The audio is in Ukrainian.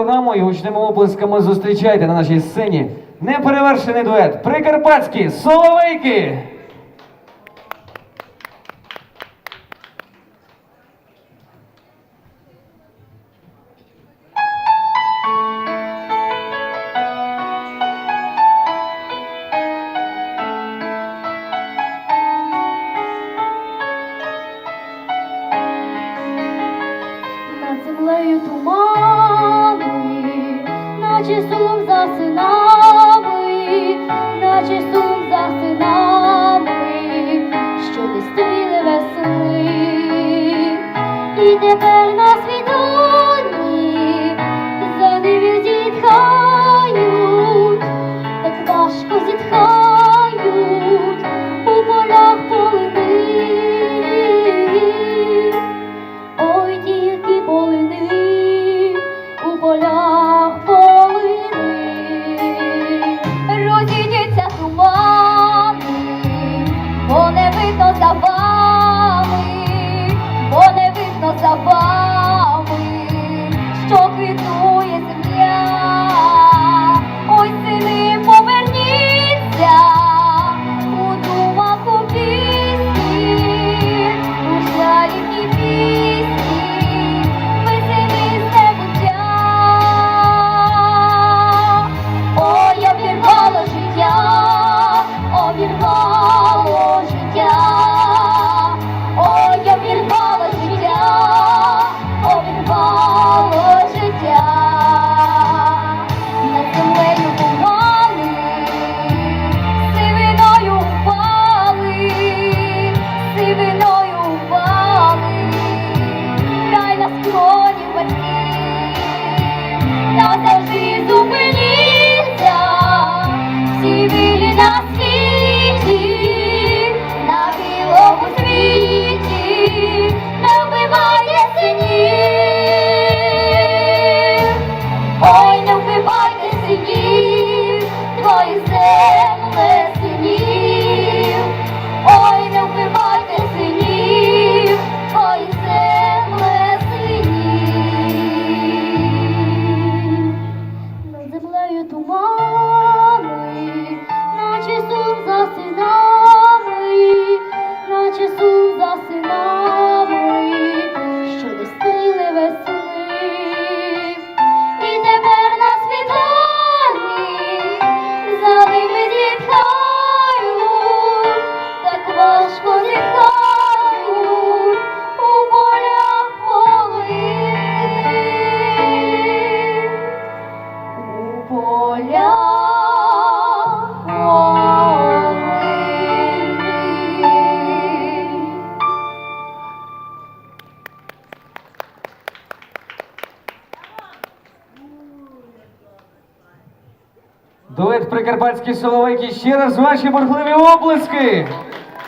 Динамо і гучними оплесками зустрічайте на нашій сцені неперевершений дует Прикарпатські соловейки. землею туман наче сум за синами, наче сум за синами, що не стріли весни, і тепер. 懂我。Дует Прикарпатські силовики ще раз ваші бурхливі облиски!